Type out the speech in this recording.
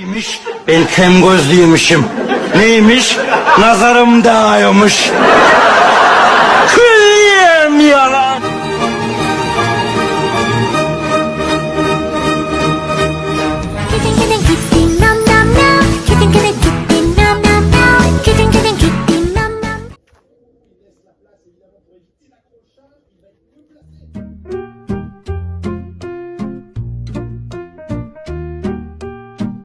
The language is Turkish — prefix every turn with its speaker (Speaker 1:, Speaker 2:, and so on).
Speaker 1: İmiş, ben kem gözlüymüşüm. Neymiş? Nazarım dağıyormuş.